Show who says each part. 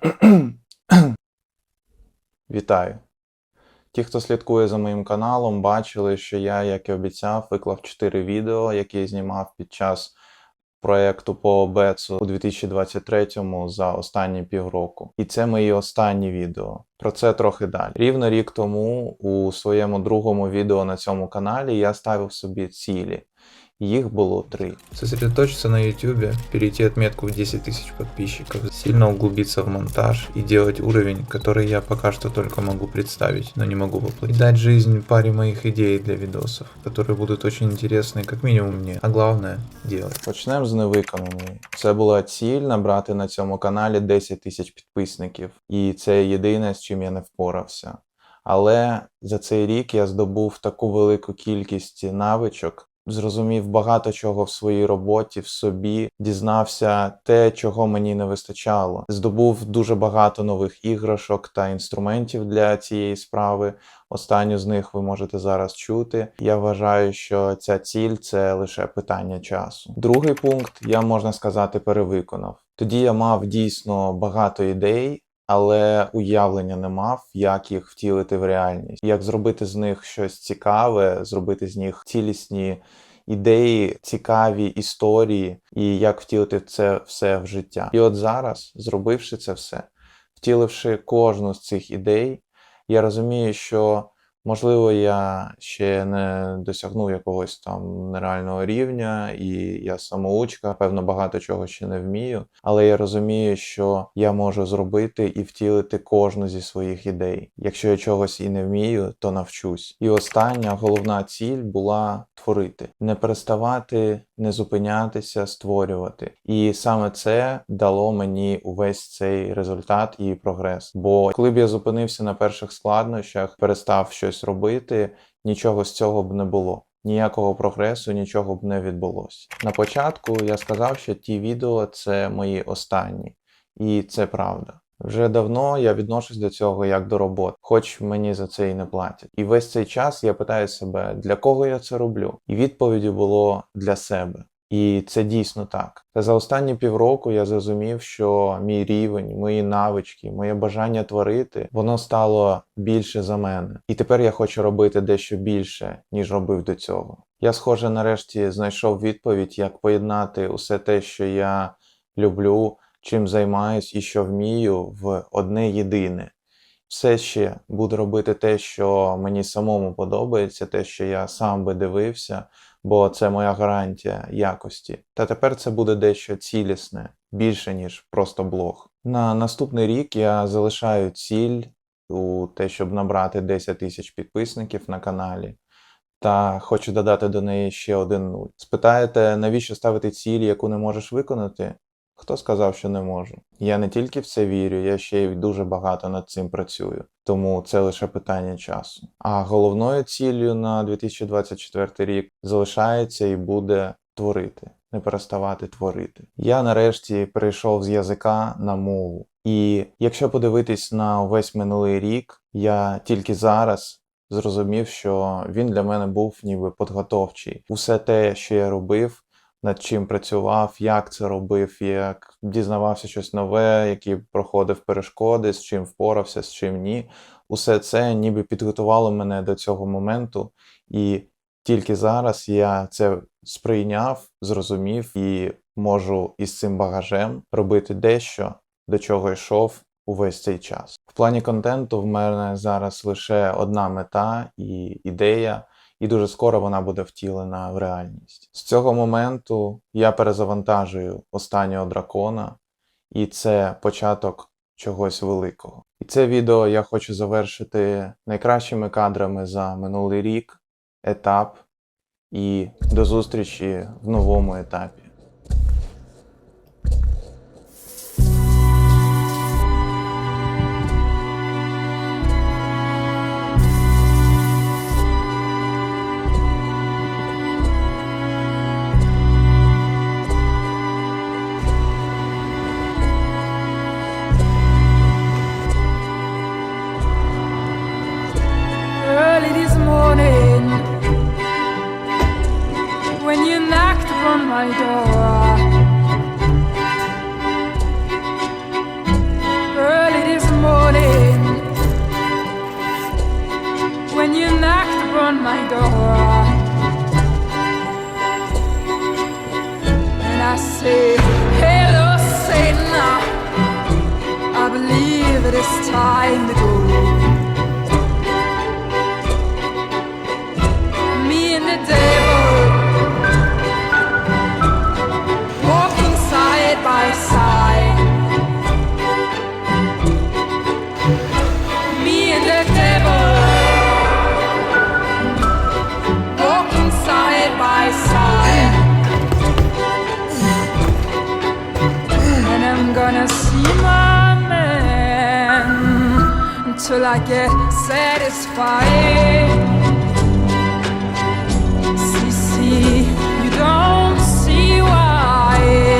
Speaker 1: Вітаю! Ті, хто слідкує за моїм каналом, бачили, що я, як і обіцяв, виклав 4 відео, які я знімав під час проєкту по Бецу у 2023-му за останні півроку. І це мої останні відео. Про це трохи далі. Рівно рік тому у своєму другому відео на цьому каналі я ставив собі цілі. Їх було три.
Speaker 2: Сосредоточиться на YouTube, перейти отметку в 10 тысяч подписчиков, сильно углубиться в монтаж и делать уровень, который я пока что только могу представить, но не могу воплотить. И дать жизнь паре моих идей для видосов, которые будут очень интересны как минимум мне, а главное делать.
Speaker 1: Почнемо з невиконаної. Це була ціль набрати на цьому каналі 10 тисяч підписників, і це єдине, з чим я не впорався. Але за цей рік я здобув таку велику кількість навичок, зрозумів багато чого в своїй роботі, в собі, дізнався те, чого мені не вистачало. Здобув дуже багато нових іграшок та інструментів для цієї справи. Останню з них ви можете зараз чути. Я вважаю, що ця ціль це лише питання часу. Другий пункт я можна сказати перевиконав. Тоді я мав дійсно багато ідей. Але уявлення не мав, як їх втілити в реальність, як зробити з них щось цікаве, зробити з них цілісні ідеї, цікаві історії, і як втілити це все в життя. І от зараз, зробивши це все, втіливши кожну з цих ідей, я розумію, що можливо я ще не досягнув якогось там нереального рівня, і я самоучка, певно, багато чого ще не вмію. Але я розумію, що я можу зробити і втілити кожну зі своїх ідей. Якщо я чогось і не вмію, то навчусь. І остання головна ціль була творити, не переставати, не зупинятися, створювати. І саме це дало мені увесь цей результат і прогрес. Бо коли б я зупинився на перших складнощах, перестав щось робити, нічого з цього б не було. Ніякого прогресу, нічого б не відбулося. На початку я сказав, що ті відео це мої останні, і це правда. Вже давно я відношусь до цього як до роботи, хоч мені за це і не платять. І весь цей час я питаю себе, для кого я це роблю? І відповіді було для себе. І це дійсно так. Та за останні півроку я зрозумів, що мій рівень, мої навички, моє бажання творити, воно стало більше за мене. І тепер я хочу робити дещо більше, ніж робив до цього. Я, схоже, нарешті знайшов відповідь, як поєднати усе те, що я люблю, чим займаюсь і що вмію, в одне єдине. Все ще буду робити те, що мені самому подобається, те, що я сам би дивився, бо це моя гарантія якості. Та тепер це буде дещо цілісне, більше, ніж просто блог. На наступний рік я залишаю ціль у те, щоб набрати 10 тисяч підписників на каналі. Та хочу додати до неї ще один нуль. Спитаєте, навіщо ставити ціль, яку не можеш виконати? Хто сказав, що не можу? Я не тільки в це вірю, я ще й дуже багато над цим працюю, тому це лише питання часу. А головною ціллю на 2024 рік залишається і буде творити, не переставати творити. Я нарешті перейшов з язика на мову. І якщо подивитись на увесь минулий рік, я тільки зараз зрозумів, що він для мене був ніби підготовчий. Усе те, що я робив над чим працював, як це робив, як дізнавався щось нове, які проходив перешкоди, з чим впорався, з чим ні. Усе це ніби підготувало мене до цього моменту, і тільки зараз я це сприйняв, зрозумів і можу із цим багажем робити дещо, до чого йшов увесь цей час. В плані контенту в мене зараз лише одна мета і ідея і дуже скоро вона буде втілена в реальність. З цього моменту я перезавантажую останнього дракона, і це початок чогось великого. І це відео я хочу завершити найкращими кадрами за минулий рік, етап, і до зустрічі в новому етапі. my door.
Speaker 3: Early this morning, when you knocked upon my door, and I said, Hello, Satan, I believe it is time to go. gonna see my man until I get satisfied. See, see, you don't see why.